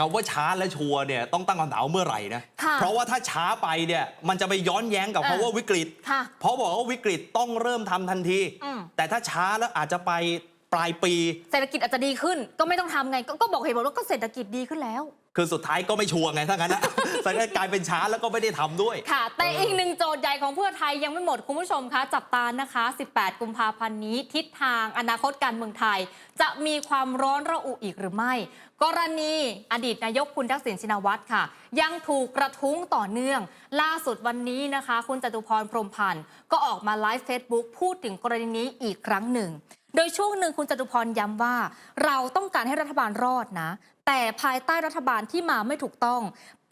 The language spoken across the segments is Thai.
คำว่าช้าและชัวร์เนี่ยต้องตั้งคำถามว่าเมื่อไหร่นะ ค่ะเพราะว่าถ้าช้าไปเนี่ยมันจะไปย้อนแย้งกับอะคำว่าวิกฤต ค่ะ เพราะบอกว่าวิกฤตต้องเริ่มทำทันที อืมแต่ถ้าช้าแล้วอาจจะไปป ลายปี เศรษฐกิจอาจจะดีขึ้น ก็ไม่ต้องทำไงก็ก็บอกเหตุผลว่าก็เศรษฐกิจดีขึ้นแล้ว คือสุดท้ายก็ไม่ชัวร์ไงถ้างั้นนะแต่ก็กลายเป็นช้าแล้วก็ไม่ได้ทำด้วย ค่ะ แต่อีกหนึ่งโจทย์ใหญ่ของเพื่อไทยยังไม่หมด คุณผู้ชมคะจับตานะคะ 18 กุมภาพันธ์นี้ ทิศทางอนาคตการเมืองไทย จะมีความร้อนระอุอีกหรือไม่ กรณีอดีตนายกคุณทักษิณชินวัตรค่ะ ยังถูกกระทุ้งต่อเนื่อง ล่าสุดวันนี้นะคะ คุณจตุพรพรหมพันธ์ก็ออกมาไลฟ์เฟซบุ๊กพูดถึงกรณีนี้อีกครั้งหนึ่ง โดยช่วงหนึ่งคุณจตุพรย้ำว่า เราต้องการให้รัฐบาลรอดนะ แต่ภายใต้รัฐบาลที่มาไม่ถูกต้อง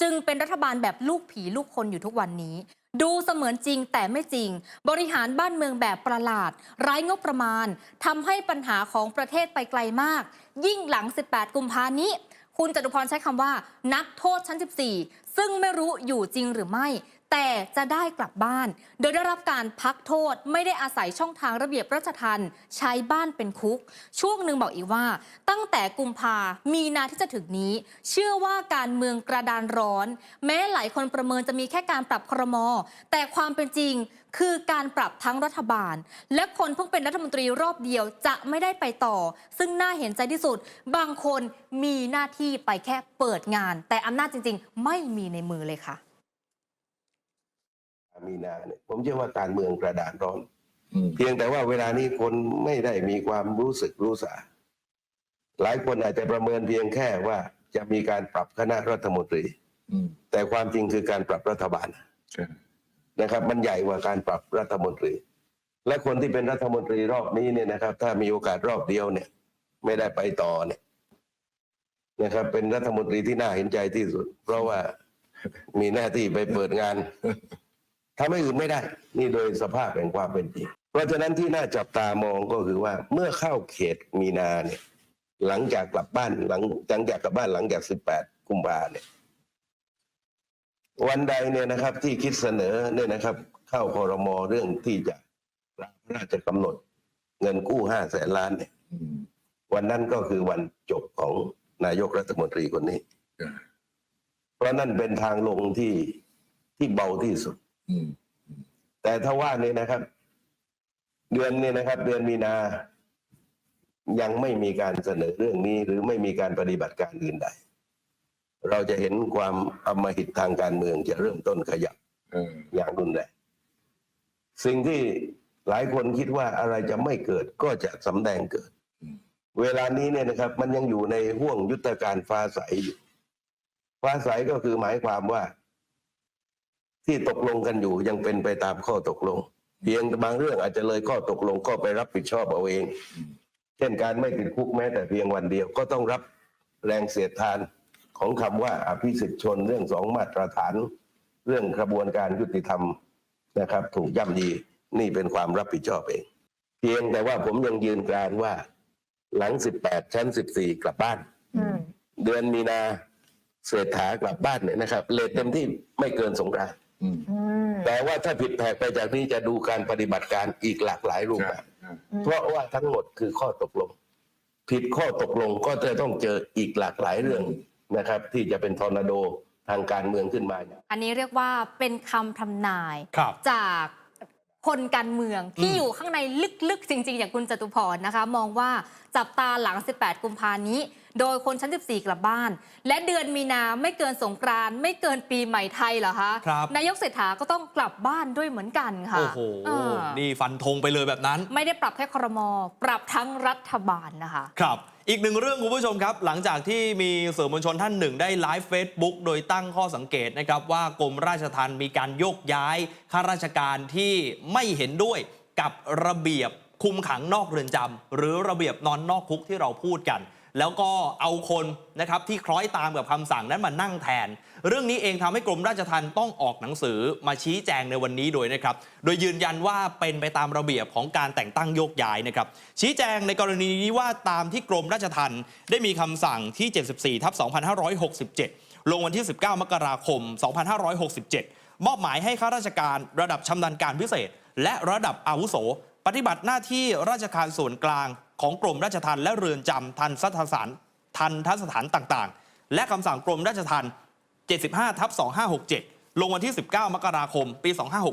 จึงเป็นรัฐบาลแบบลูกผีลูกคนอยู่ทุกวันนี้ ดูเสมือนจริงแต่ไม่จริง บริหารบ้านเมืองแบบประหลาด ไร้งบประมาณทำให้ปัญหาของประเทศไปไกลมาก ยิ่งหลัง 18 กุมภานี้คุณจตุพรใช้คำว่า นักโทษชั้น 14 ซึ่งไม่รู้อยู่จริงหรือไม่ แต่จะได้กลับบ้าน โดยได้รับการพักโทษไม่ได้อาศัยช่องทางระเบียบราชทันใช้บ้านเป็นคุก ช่วงหนึ่งบอกอีกว่า ตั้งแต่กุมภามีนาที่จะถึงนี้ เชื่อว่าการเมืองกระดานร้อน แม้หลายคนประเมินจะมีแค่การปรับครม แต่ความเป็นจริงคือการปรับทั้งรัฐบาล และคนเพิ่งเป็นรัฐมนตรีรอบเดียวจะไม่ได้ไปต่อ ซึ่งน่าเห็นใจที่สุด บางคนมีหน้าที่ไปแค่เปิดงาน แต่อำนาจจริง ๆ ไม่มีในมือเลยค่ะ มีนาเนี่ยผมเชื่อว่าการเมืองกระดานร้อนอืมเพียงแต่ว่าเวลานี้คนไม่ได้มีความรู้สึกรู้สาหลายคนอาจจะประเมินเพียงแค่ว่าจะมีการปรับคณะรัฐมนตรีอืมแต่ความจริงคือการปรับรัฐบาลใช่นะครับ มันใหญ่กว่าการปรับรัฐมนตรี และคนที่เป็นรัฐมนตรีรอบนี้เนี่ยนะครับ ถ้ามีโอกาสรอบเดียวเนี่ย ไม่ได้ไปต่อเนี่ยนะครับ เป็นรัฐมนตรีที่น่าเห็นใจที่สุด เพราะว่ามีหน้าที่ไปเปิดงาน ทำให้อื่นไม่ได้ นี่โดยสภาพแห่งความเป็นจริง เพราะฉะนั้นที่น่าจับตามองก็คือว่าเมื่อเข้าเขตมีนาเนี่ยหลังจากกลับบ้านหลังหลังจากกลับบ้านหลังจาก18กุมภาเนี่ยวันใดเนี่ยนะครับ ที่คิดเสนอเนี่ยนะครับ เข้าคอรมอเรื่องที่จะรางพระราชกำหนด เงินกู้ห้าแสนล้านเนี่ยวันนั้นก็คือวันจบของนายกรัฐมนตรีคนนี้ เพราะนั่นเป็นทางลงที่ที่เบาที่สุด แต่ถ้าว่าเนี่ยนะครับ เดือนเนี่ยนะครับ เดือนมีนา ยังไม่มีการเสนอเรื่องนี้ หรือไม่มีการปฏิบัติการอื่นใด เราจะเห็นความอำมหิตทางการเมืองจะเริ่มต้นขยับเอออย่างรุนแรงสิ่งที่หลายคนคิดว่าอะไรจะไม่เกิดก็จะสำแดงเกิด เวลานี้เนี่ยนะครับ มันยังอยู่ในห่วงยุทธการฟ้าใสอยู่ ฟ้าใสก็คือหมายความว่า ที่ตกลงกันอยู่ยังเป็นไปตามข้อตกลง เพียงบางเรื่องอาจจะเลยข้อตกลงก็ไปรับผิดชอบเอาเอง เช่นการไม่ติดคุกแม้แต่เพียงวันเดียวก็ต้องรับแรงเสียดทานของคำว่าอภิสิทธิชนเรื่องสองมาตรฐาน เรื่องกระบวนการยุติธรรมนะครับ ถูกย่ำยีนี่เป็นความรับผิดชอบเอง เพียงแต่ว่าผมยังยืนกรานว่า หลัง18ชั้น14กลับบ้านอืมเดือนมีนาเศรษฐากลับบ้านเนี่ยนะครับเลทเต็มที่ไม่เกินสงกรานต์อืมอืม แต่ว่าถ้าผิดแผกไปจากนี้จะดูการปฏิบัติการอีกหลากหลายรูปใช่แบบใช่เพราะว่าทั้งหมดคือข้อตกลง ผิดข้อตกลงก็จะต้องเจออีกหลากหลายเรื่องนะครับ ที่จะเป็นทอร์นาโดทางการเมืองขึ้นมาอันนี้เรียกว่าเป็นคำทำนายครับจากคนการเมืองที่อืมอยู่ข้างในลึกๆ จริง ๆ อย่างคุณจตุพรนะคะ มองว่า จับตาหลัง 18 กุมภานี้ โดยคนชั้น 14 กลับบ้าน และเดือนมีนาไม่เกินสงกรานต์ไม่เกินปีใหม่ไทยเหรอคะครับนายกเศรษฐาก็ต้องกลับบ้านด้วยเหมือนกันค่ะ โอ้โหเออนี่ฟันธงไปเลยแบบนั้น ไม่ได้ปรับแค่ครม ปรับทั้งรัฐบาลนะคะ ครับอีกหนึ่งเรื่องคุณผู้ชมครับ หลังจากที่มีสื่อมวลชนท่านหนึ่งได้ไลฟ์เฟซบุ๊กโดยตั้งข้อสังเกตนะครับ ว่ากรมราชทัณฑ์มีการโยกย้ายข้าราชการที่ไม่เห็นด้วยกับระเบียบ คุมขังนอกเรือนจำหรือระเบียบนอนนอกคุกที่เราพูดกัน แล้วก็เอาคนนะครับที่คล้อยตามกับคำสั่งนั้นมานั่งแทน เรื่องนี้เองทำให้กรมราชทัณฑ์ต้องออกหนังสือมาชี้แจงในวันนี้โดยนะครับ โดยยืนยันว่าเป็นไปตามระเบียบของการแต่งตั้งโยกย้ายนะครับ ชี้แจงในกรณีนี้ว่าตามที่กรมราชทัณฑ์ได้มีคำสั่งที่ 74ทับ2567 ลงวันที่ 19 มกราคม 2567 มอบหมายให้ข้าราชการระดับชำนาญการพิเศษ และระดับอาวุโส ปฏิบัติหน้าที่ราชการส่วนกลางของกรมราชทัณฑ์และเรือนจำทันสถานทันทสถานต่างๆ และคำสั่งกรมราชทัณฑ์75ทับ2567 ลงวันที่ 19 มกราคม ปี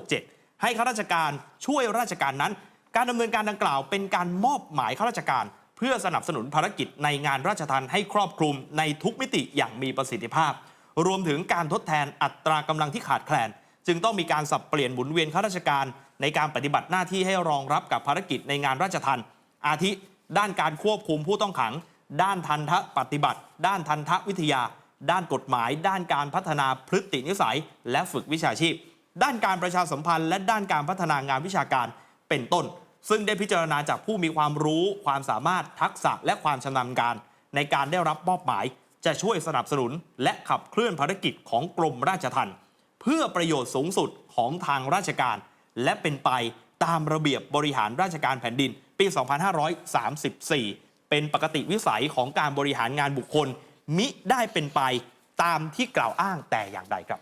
2567 ให้ข้าราชการช่วยราชการนั้น การดำเนินการดังกล่าวเป็นการมอบหมายข้าราชการ เพื่อสนับสนุนภารกิจในงานราชทัณฑ์ให้ครอบคลุมในทุกมิติอย่างมีประสิทธิภาพ รวมถึงการทดแทนอัตรากำลังที่ขาดแคลน จึงต้องมีการสับเปลี่ยนหมุนเวียนข้าราชการในการปฏิบัติหน้าที่ให้รองรับกับภารกิจในงานราชทัณฑ์อาทิ ด้านการควบคุมผู้ต้องขัง ด้านทันทะปฏิบัติ ด้านทันทะวิทยา ด้านกฎหมาย ด้านการพัฒนาพฤตินิสัย และฝึกวิชาชีพ ด้านการประชาสัมพันธ์ และด้านการพัฒนางานวิชาการเป็นต้น ซึ่งได้พิจารณาจากผู้มีความรู้ ความสามารถทักษะและความชำนาญการในการได้รับมอบหมาย จะช่วยสนับสนุน และขับเคลื่อนภารกิจของกรมราชทัณฑ์ เพื่อประโยชน์สูงสุดของทางราชการ และเป็นไปตามระเบียบบริหารราชการแผ่นดิน ปี 2534 เป็นปกติวิสัยของการบริหารงานบุคคล มิได้เป็นไปตามที่กล่าวอ้างแต่อย่างใดครับ